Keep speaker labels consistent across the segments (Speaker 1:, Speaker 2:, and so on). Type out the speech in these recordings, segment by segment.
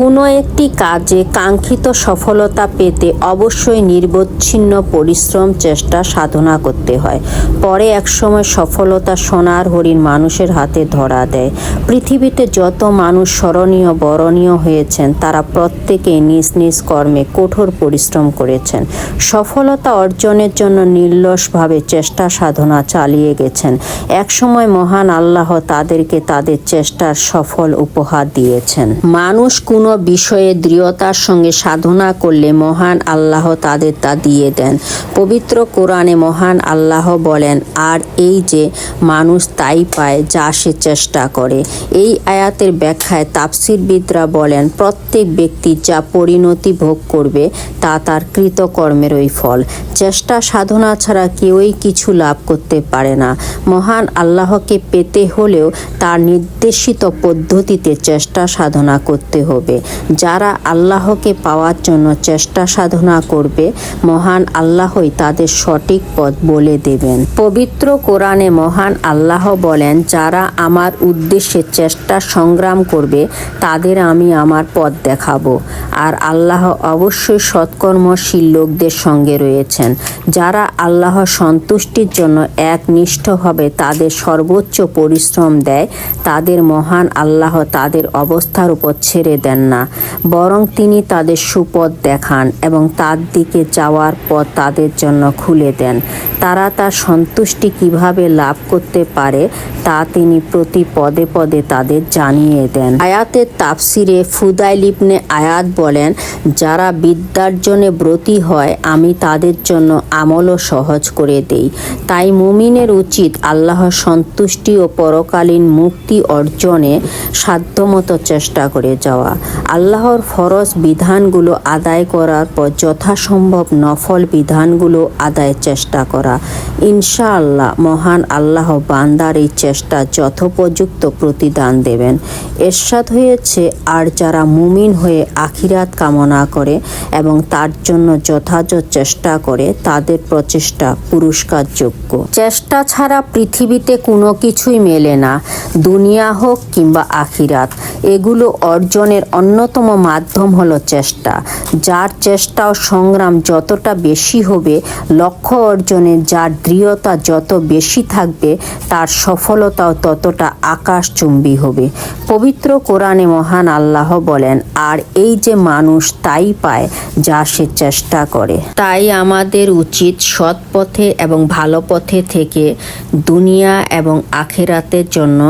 Speaker 1: কোনো একটি কাজে কাঙ্ক্ষিত সফলতা পেতে অবশ্যই নির্বচ্ছিন্ন পরিশ্রম, চেষ্টা, সাধনা করতে হয়। পরে একসময় সফলতা সোনার হরিণ মানুষের হাতে ধরা দেয়। পৃথিবীতে যত মানুষ স্মরণীয়, বরণীয় হয়েছেন, তারা প্রত্যেকেই নিজ নিজ কর্মে কঠোর পরিশ্রম করেছেন। সফলতা অর্জনের জন্য নির্লসভাবে চেষ্টা, সাধনা চালিয়ে গেছেন। একসময় মহান আল্লাহ তাদেরকে তাদের চেষ্টার সফল উপহার দিয়েছেন। মানুষ কোনো বিষয়ে দৃঢ়তার সঙ্গে সাধনা করলে মহান আল্লাহ তাদের তা দিয়ে দেন। পবিত্র কোরআনে মহান আল্লাহ বলেন, আর এই যে মানুষ তাই পায় যা সে চেষ্টা করে। এই আয়াতের ব্যাখ্যায় তাফসিরবিদরা বলেন, প্রত্যেক ব্যক্তি যা পরিণতি ভোগ করবে, তা তার কৃতকর্মেরই ফল। চেষ্টা সাধনা ছাড়া কেউই কিছু লাভ করতে পারে না। মহান আল্লাহকে পেতে হলেও তার নির্দেশিত পদ্ধতিতে চেষ্টা সাধনা করতে হবে। যারা আল্লাহকে পাওয়ার জন্য চেষ্টা সাধনা করবে, মহান আল্লাহই তাদের সঠিক পথ বলে দেবেন। পবিত্র কোরআনে মহান আল্লাহ বলেন, যারা আমার উদ্দেশ্যে চেষ্টা সংগ্রাম করবে, তাদের আমি আমার পথ দেখাবো। আর আল্লাহ অবশ্যই সৎকর্মশীল লোকদের সঙ্গে রয়েছেন। যারা আল্লাহ সন্তুষ্টির জন্য একনিষ্ঠভাবে তাদের সর্বোচ্চ পরিশ্রম দেয়, তাদের মহান আল্লাহ তাদের অবস্থার উপর ছেড়ে দেন। না। বরং তিনি তাদের সুপথ দেখান এবং তার দিকে যাওয়ার পথ তাদের জন্য খুলে দেন। তারা তার সন্তুষ্টি কীভাবে লাভ করতে পারে, তা তিনি প্রতি পদে পদে তাদের জানিয়ে দেন। আয়াতের তাফসিরে ফুদাইল ইবনে আয়াত বলেন, যারা বিদ্যার্জনে ব্রতী হয়, আমি তাদের জন্য আমলও সহজ করে দেই। তাই মুমিনের উচিত আল্লাহর সন্তুষ্টি ও পরকালীন মুক্তি অর্জনে সাধ্যমতো চেষ্টা করে যাওয়া। আল্লাহর ফরজ বিধানগুলো আদায় করার পর যথাসম্ভব নফল বিধানগুলো আদায়ের চেষ্টা করা। ইনশাআল্লাহ, মহান আল্লাহ বান্দার এই চেষ্টা যথোপযুক্ত প্রতিদান দেবেন। এরশাদ হয়েছে, আর যারা মুমিন হয়ে আখিরাত কামনা করে এবং তার জন্য যথাযথ চেষ্টা করে, তাদের প্রচেষ্টা পুরস্কারযোগ্য। চেষ্টা ছাড়া পৃথিবীতে কোনো কিছুই মেলে না, দুনিয়া হোক কিংবা আখিরাত। এগুলো অর্জনের অন্যতম মাধ্যম হলো চেষ্টা, যার চেষ্টা ও সংগ্রাম যতটা বেশি হবে, লক্ষ্য অর্জনে যার দৃঢ়তা যত বেশি থাকবে, তার সফলতাও ততটা আকাশচুম্বী হবে। পবিত্র কোরআনে মহান আল্লাহ বলেন, আর এই যে মানুষ তাই পায় যা সে চেষ্টা করে। তাই আমাদের উচিত সৎ পথে এবং ভালো পথে থেকে দুনিয়া এবং আখেরাতের জন্য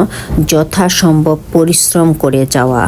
Speaker 1: যথাসম্ভব পরিশ্রম করে যাওয়া।